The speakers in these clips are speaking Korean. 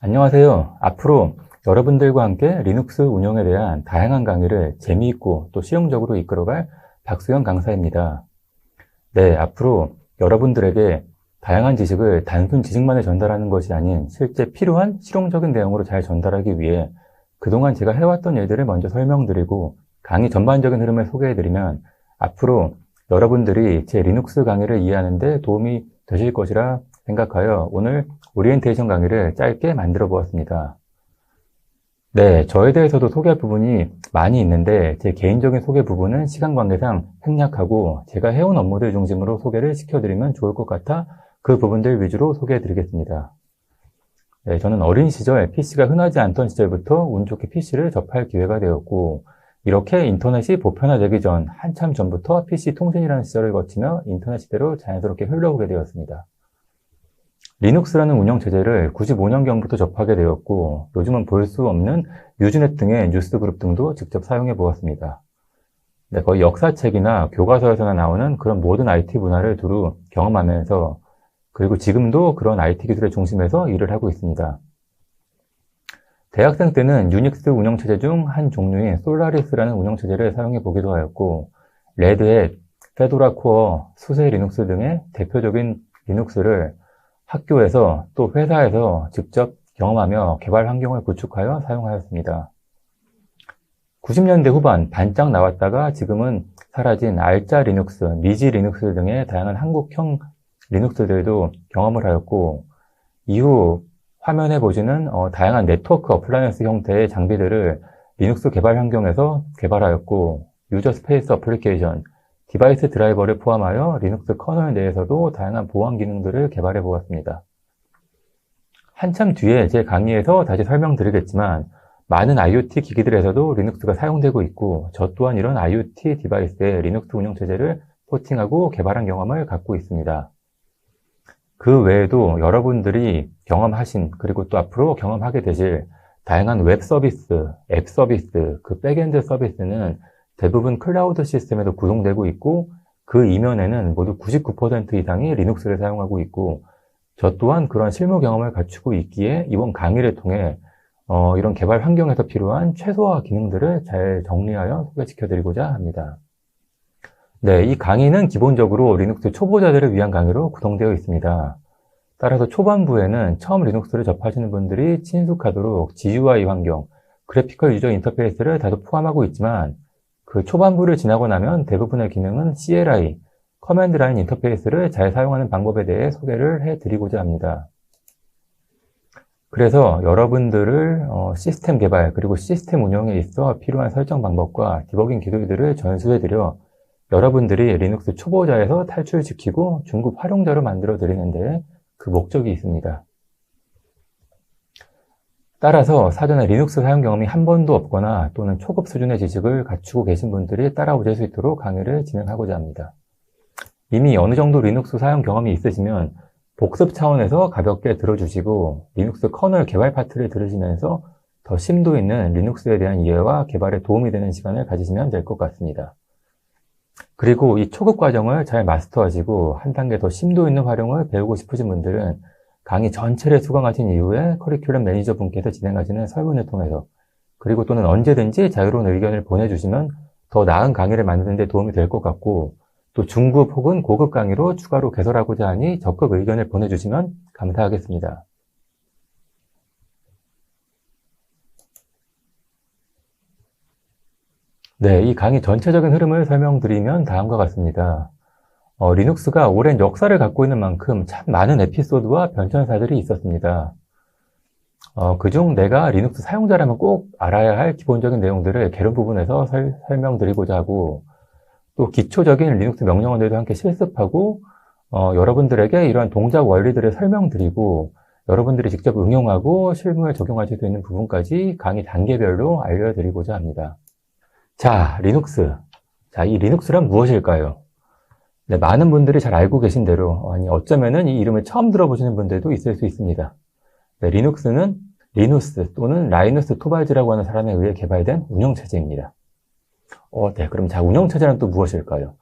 안녕하세요. 앞으로 여러분들과 함께 리눅스 운영에 대한 다양한 강의를 재미있고 또 실용적으로 이끌어갈 박수영 강사입니다. 네, 앞으로 여러분들에게 다양한 지식을 단순 지식만을 전달하는 것이 아닌 실제 필요한 실용적인 내용으로 잘 전달하기 위해 그동안 제가 해왔던 일들을 먼저 설명드리고 강의 전반적인 흐름을 소개해드리면 앞으로 여러분들이 제 리눅스 강의를 이해하는 데 도움이 되실 것이라 생각하여 오늘 오리엔테이션 강의를 짧게 만들어 보았습니다. 네, 저에 대해서도 소개할 부분이 많이 있는데 제 개인적인 소개 부분은 시간 관계상 생략하고 제가 해온 업무들 중심으로 소개를 시켜드리면 좋을 것 같아 그 부분들 위주로 소개해 드리겠습니다. 네, 저는 어린 시절 PC가 흔하지 않던 시절부터 운 좋게 PC를 접할 기회가 되었고 이렇게 인터넷이 보편화되기 전 한참 전부터 PC 통신이라는 시절을 거치며 인터넷 시대로 자연스럽게 흘러오게 되었습니다. 리눅스라는 운영 체제를 95년경부터 접하게 되었고 요즘은 볼 수 없는 유즈넷 등의 뉴스 그룹 등도 직접 사용해 보았습니다. 네, 거의 역사책이나 교과서에서나 나오는 그런 모든 IT 문화를 두루 경험하면서 그리고 지금도 그런 IT 기술의 중심에서 일을 하고 있습니다. 대학생 때는 유닉스 운영체제 중 한 종류인 솔라리스라는 운영체제를 사용해 보기도 하였고 레드햇, 페도라 코어, 수세 리눅스 등의 대표적인 리눅스를 학교에서 또 회사에서 직접 경험하며 개발 환경을 구축하여 사용하였습니다. 90년대 후반 반짝 나왔다가 지금은 사라진 알짜 리눅스, 미지 리눅스 등의 다양한 한국형 리눅스들도 경험을 하였고 이후 화면에 보시는 어, 다양한 네트워크 어플라이언스 형태의 장비들을 리눅스 개발 환경에서 개발하였고 유저 스페이스 어플리케이션, 디바이스 드라이버를 포함하여 리눅스 커널 내에서도 다양한 보안 기능들을 개발해 보았습니다. 한참 뒤에 제 강의에서 다시 설명드리겠지만 많은 IoT 기기들에서도 리눅스가 사용되고 있고 저 또한 이런 IoT 디바이스에 리눅스 운영체제를 포팅하고 개발한 경험을 갖고 있습니다. 그 외에도 여러분들이 경험하신 그리고 또 앞으로 경험하게 되실 다양한 웹 서비스, 앱 서비스, 그 백엔드 서비스는 대부분 클라우드 시스템에도 구성되고 있고 그 이면에는 모두 99% 이상이 리눅스를 사용하고 있고 저 또한 그런 실무 경험을 갖추고 있기에 이번 강의를 통해 어, 이런 개발 환경에서 필요한 최소화 기능들을 잘 정리하여 소개시켜 드리고자 합니다. 네, 이 강의는 기본적으로 리눅스 초보자들을 위한 강의로 구성되어 있습니다. 따라서 초반부에는 처음 리눅스를 접하시는 분들이 친숙하도록 GUI 환경, 그래피컬 유저 인터페이스를 다소 포함하고 있지만 그 초반부를 지나고 나면 대부분의 기능은 CLI, 커맨드 라인 인터페이스를 잘 사용하는 방법에 대해 소개를 해드리고자 합니다. 그래서 여러분들을 어, 시스템 개발 그리고 시스템 운영에 있어 필요한 설정 방법과 디버깅 기술들을 전수해드려 여러분들이 리눅스 초보자에서 탈출시키고 중급 활용자로 만들어 드리는데 그 목적이 있습니다. 따라서 사전에 리눅스 사용 경험이 한 번도 없거나 또는 초급 수준의 지식을 갖추고 계신 분들이 따라오실 수 있도록 강의를 진행하고자 합니다. 이미 어느 정도 리눅스 사용 경험이 있으시면 복습 차원에서 가볍게 들어주시고 리눅스 커널 개발 파트를 들으시면서 더 심도 있는 리눅스에 대한 이해와 개발에 도움이 되는 시간을 가지시면 될 것 같습니다. 그리고 이 초급 과정을 잘 마스터하시고 한 단계 더 심도 있는 활용을 배우고 싶으신 분들은 강의 전체를 수강하신 이후에 커리큘럼 매니저 분께서 진행하시는 설문을 통해서 그리고 또는 언제든지 자유로운 의견을 보내주시면 더 나은 강의를 만드는 데 도움이 될 것 같고 또 중급 혹은 고급 강의로 추가로 개설하고자 하니 적극 의견을 보내주시면 감사하겠습니다. 네, 이 강의 전체적인 흐름을 설명드리면 다음과 같습니다. 어, 리눅스가 오랜 역사를 갖고 있는 만큼 참 많은 에피소드와 변천사들이 있었습니다. 어, 그중 내가 리눅스 사용자라면 꼭 알아야 할 기본적인 내용들을 개론 부분에서 설, 명드리고자 하고 또 기초적인 리눅스 명령어들도 함께 실습하고 어, 여러분들에게 이러한 동작 원리들을 설명드리고 여러분들이 직접 응용하고 실무에 적용하실 수 있는 부분까지 강의 단계별로 알려드리고자 합니다. 자, 리눅스. 자, 이 리눅스란 무엇일까요? 네, 많은 분들이 잘 알고 계신 대로 아니 어쩌면은 이 이름을 처음 들어보시는 분들도 있을 수 있습니다. 네, 리눅스는 리누스 또는 라이누스 토발즈라고 하는 사람에 의해 개발된 운영체제입니다. 어, 네, 그럼 자 운영체제는 또 무엇일까요?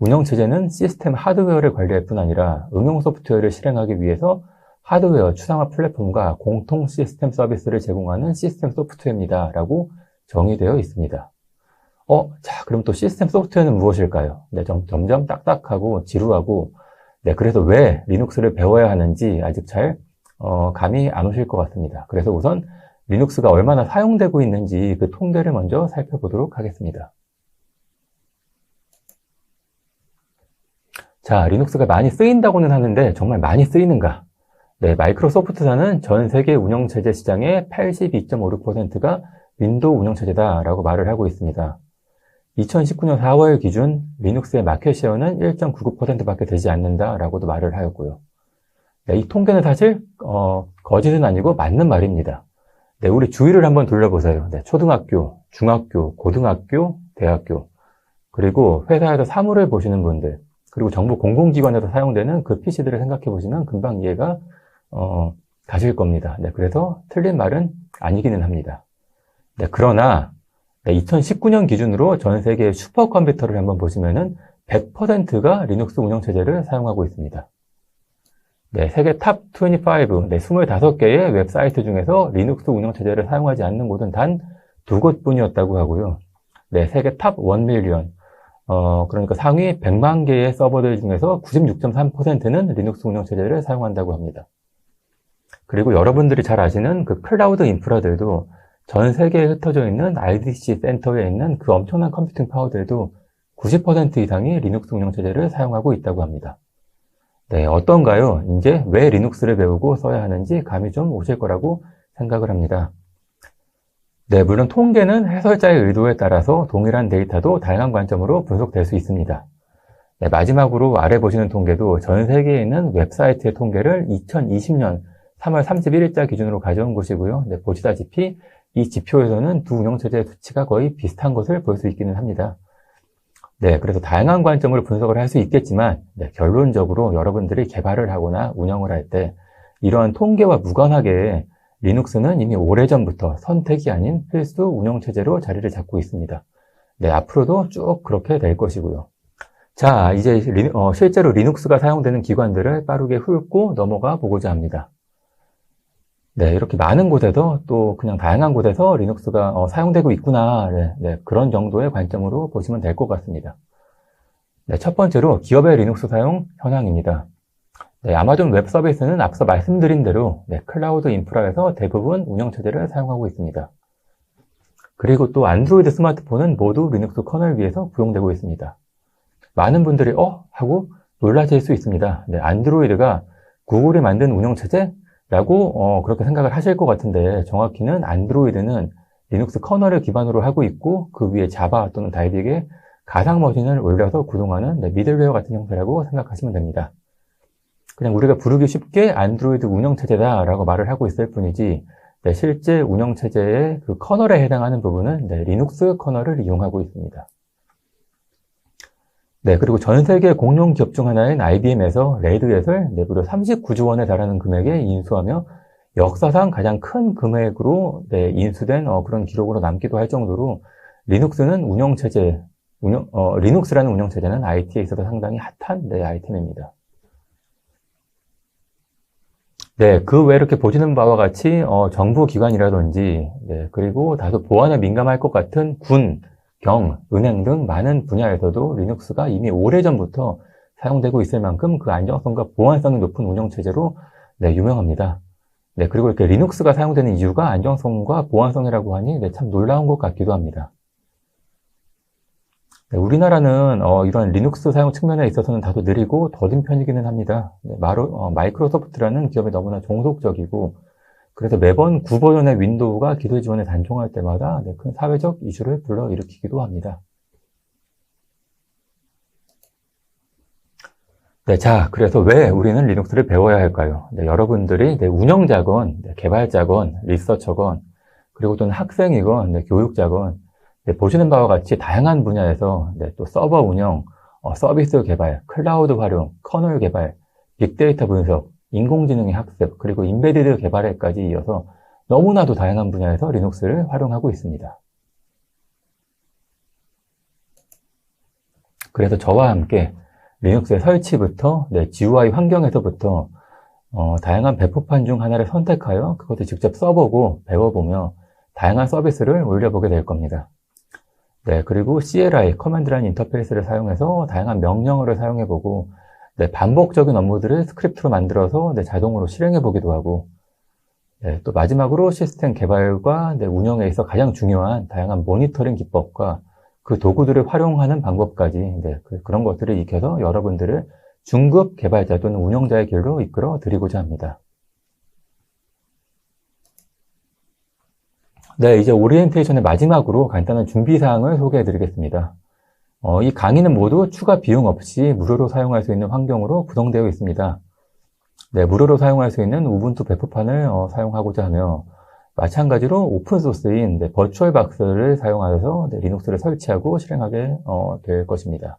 운영체제는 시스템 하드웨어를 관리할 뿐 아니라 응용 소프트웨어를 실행하기 위해서 하드웨어 추상화 플랫폼과 공통 시스템 서비스를 제공하는 시스템 소프트웨어입니다. 라고 정의되어 있습니다. 어, 자, 그럼 또 시스템 소프트웨어는 무엇일까요? 네, 점, 점점 딱딱하고 지루하고, 네, 그래서 왜 리눅스를 배워야 하는지 아직 잘, 어, 감이 안 오실 것 같습니다. 그래서 우선 리눅스가 얼마나 사용되고 있는지 그 통계를 먼저 살펴보도록 하겠습니다. 자, 리눅스가 많이 쓰인다고는 하는데 정말 많이 쓰이는가? 네, 마이크로소프트사는 전 세계 운영체제 시장의 82.56%가 윈도우 운영체제다라고 말을 하고 있습니다. 2019년 4월 기준 리눅스의 마켓 쉐어는 1.99%밖에 되지 않는다라고도 말을 하였고요. 네, 이 통계는 사실 어, 거짓은 아니고 맞는 말입니다. 네, 우리 주위를 한번 둘러보세요. 네, 초등학교, 중학교, 고등학교, 대학교, 그리고 회사에서 사물을 보시는 분들, 그리고 정부 공공기관에서 사용되는 그 PC들을 생각해 보시면 금방 이해가 어, 가실 겁니다. 네, 그래서 틀린 말은 아니기는 합니다. 네, 그러나 2019년 기준으로 전 세계 슈퍼컴퓨터를 한번 보시면은 100%가 리눅스 운영체제를 사용하고 있습니다. 네, 세계 탑 25, 네, 25개의 웹사이트 중에서 리눅스 운영체제를 사용하지 않는 곳은 단 두 곳뿐이었다고 하고요. 네, 세계 탑 1밀리언, 어, 그러니까 상위 100만 개의 서버들 중에서 96.3%는 리눅스 운영체제를 사용한다고 합니다. 그리고 여러분들이 잘 아시는 그 클라우드 인프라들도 전 세계에 흩어져 있는 IDC 센터에 있는 그 엄청난 컴퓨팅 파워들도 90% 이상이 리눅스 운영체제를 사용하고 있다고 합니다. 네, 어떤가요? 이제 왜 리눅스를 배우고 써야 하는지 감이 좀 오실 거라고 생각을 합니다. 네, 물론 통계는 해설자의 의도에 따라서 동일한 데이터도 다양한 관점으로 분석될 수 있습니다. 네, 마지막으로 아래 보시는 통계도 전 세계에 있는 웹사이트의 통계를 2020년 3월 31일자 기준으로 가져온 것이고요. 네, 보시다시피 이 지표에서는 두 운영체제의 수치가 거의 비슷한 것을 볼 수 있기는 합니다. 네, 그래서 다양한 관점으로 분석을 할 수 있겠지만 네, 결론적으로 여러분들이 개발을 하거나 운영을 할 때 이러한 통계와 무관하게 리눅스는 이미 오래전부터 선택이 아닌 필수 운영체제로 자리를 잡고 있습니다. 네, 앞으로도 쭉 그렇게 될 것이고요. 자, 이제 리, 어, 실제로 리눅스가 사용되는 기관들을 빠르게 훑고 넘어가 보고자 합니다. 네, 이렇게 많은 곳에서 또 그냥 다양한 곳에서 리눅스가 어, 사용되고 있구나. 네, 네, 그런 정도의 관점으로 보시면 될 것 같습니다. 네, 첫 번째로 기업의 리눅스 사용 현황입니다. 네, 아마존 웹 서비스는 앞서 말씀드린 대로 네, 클라우드 인프라에서 대부분 운영 체제를 사용하고 있습니다. 그리고 또 안드로이드 스마트폰은 모두 리눅스 커널 위에서 구용되고 있습니다. 많은 분들이 어? 하고 놀라실 수 있습니다. 네, 안드로이드가 구글이 만든 운영체제? 라고 어, 그렇게 생각을 하실 것 같은데 정확히는 안드로이드는 리눅스 커널을 기반으로 하고 있고 그 위에 자바 또는 다이빅에 가상 머신을 올려서 구동하는 네, 미들웨어 같은 형태라고 생각하시면 됩니다. 그냥 우리가 부르기 쉽게 안드로이드 운영체제다라고 말을 하고 있을 뿐이지 네, 실제 운영체제의 그 커널에 해당하는 부분은 네, 리눅스 커널을 이용하고 있습니다. 네, 그리고 전 세계 공룡 기업 중 하나인 IBM에서 레이드햇을 내부로 39조 원에 달하는 금액에 인수하며 역사상 가장 큰 금액으로 네, 인수된 어, 그런 기록으로 남기도 할 정도로 리눅스는 운영체제, 운영, 어, 리눅스라는 운영체제는 IT에 있어서 상당히 핫한 네, 아이템입니다. 네, 그 외 이렇게 보시는 바와 같이 어, 정부 기관이라든지 네, 그리고 다소 보안에 민감할 것 같은 군, 경, 은행 등 많은 분야에서도 리눅스가 이미 오래전부터 사용되고 있을 만큼 그 안정성과 보안성이 높은 운영체제로 네, 유명합니다. 네, 그리고 이렇게 리눅스가 사용되는 이유가 안정성과 보안성이라고 하니 네, 참 놀라운 것 같기도 합니다. 네, 우리나라는 어, 이런 리눅스 사용 측면에 있어서는 다소 느리고 더딘 편이기는 합니다. 네, 마로, 어, 마이크로소프트라는 기업이 너무나 종속적이고 그래서 매번 9버전의 윈도우가 기술 지원에 단종할 때마다 네, 큰 사회적 이슈를 불러일으키기도 합니다. 네, 자, 그래서 왜 우리는 리눅스를 배워야 할까요? 네, 여러분들이 네, 운영자건, 네, 개발자건, 리서처건, 그리고 또는 학생이건, 네, 교육자건, 네, 보시는 바와 같이 다양한 분야에서 네, 또 서버 운영, 어, 서비스 개발, 클라우드 활용, 커널 개발, 빅데이터 분석, 인공지능의 학습, 그리고 인베디드 개발에까지 이어서 너무나도 다양한 분야에서 리눅스를 활용하고 있습니다. 그래서 저와 함께 리눅스의 설치부터 네, GUI 환경에서부터 어, 다양한 배포판 중 하나를 선택하여 그것을 직접 써보고 배워보며 다양한 서비스를 올려보게 될 겁니다. 네, 그리고 CLI, 커맨드 라인 인터페이스를 사용해서 다양한 명령어를 사용해보고 네, 반복적인 업무들을 스크립트로 만들어서 네, 자동으로 실행해 보기도 하고 네, 또 마지막으로 시스템 개발과 네, 운영에 있어 가장 중요한 다양한 모니터링 기법과 그 도구들을 활용하는 방법까지 네, 그, 그런 것들을 익혀서 여러분들을 중급 개발자 또는 운영자의 길로 이끌어 드리고자 합니다. 네, 이제 오리엔테이션의 마지막으로 간단한 준비사항을 소개해 드리겠습니다. 어, 이 강의는 모두 추가 비용 없이 무료로 사용할 수 있는 환경으로 구성되어 있습니다. 네, 무료로 사용할 수 있는 우분투 배포판을 어, 사용하고자 하며 마찬가지로 오픈소스인 네, 버추얼박스를 사용하여서 네, 리눅스를 설치하고 실행하게 어, 될 것입니다.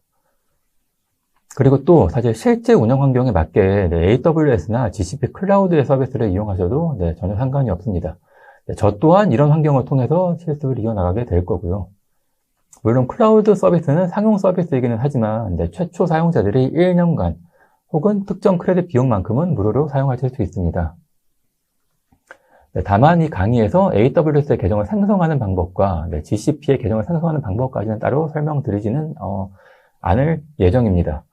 그리고 또 사실 실제 운영 환경에 맞게 네, AWS나 GCP 클라우드의 서비스를 이용하셔도 네, 전혀 상관이 없습니다. 네, 저 또한 이런 환경을 통해서 실습을 이어나가게 될 거고요. 물론 클라우드 서비스는 상용 서비스이기는 하지만 네, 최초 사용자들이 1년간 혹은 특정 크레딧 비용만큼은 무료로 사용하실 수 있습니다. 네, 다만 이 강의에서 AWS의 계정을 생성하는 방법과 네, GCP의 계정을 생성하는 방법까지는 따로 설명드리지는 어, 않을 예정입니다.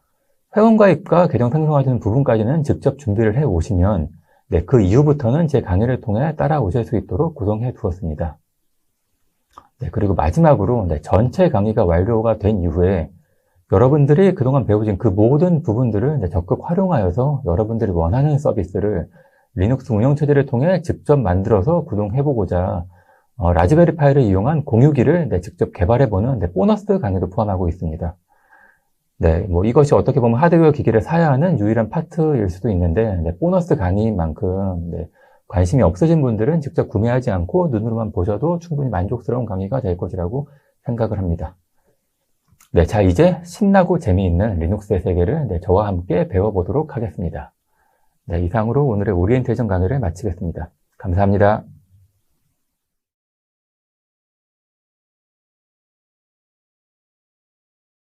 회원가입과 계정 생성하시는 부분까지는 직접 준비를 해 오시면 네, 그 이후부터는 제 강의를 통해 따라오실 수 있도록 구성해 두었습니다. 네, 그리고 마지막으로 네, 전체 강의가 완료가 된 이후에 여러분들이 그동안 배우신 그 모든 부분들을 적극 활용하여서 여러분들이 원하는 서비스를 리눅스 운영체제를 통해 직접 만들어서 구동해보고자 어, 라즈베리 파이를 이용한 공유기를 직접 개발해보는 보너스 강의도 포함하고 있습니다. 네, 뭐 이것이 어떻게 보면 하드웨어 기기를 사야 하는 유일한 파트일 수도 있는데 네, 보너스 강의만큼 네, 관심이 없으신 분들은 직접 구매하지 않고 눈으로만 보셔도 충분히 만족스러운 강의가 될 것이라고 생각을 합니다. 네, 자 이제 신나고 재미있는 리눅스의 세계를 네, 저와 함께 배워보도록 하겠습니다. 네, 이상으로 오늘의 오리엔테이션 강의를 마치겠습니다. 감사합니다.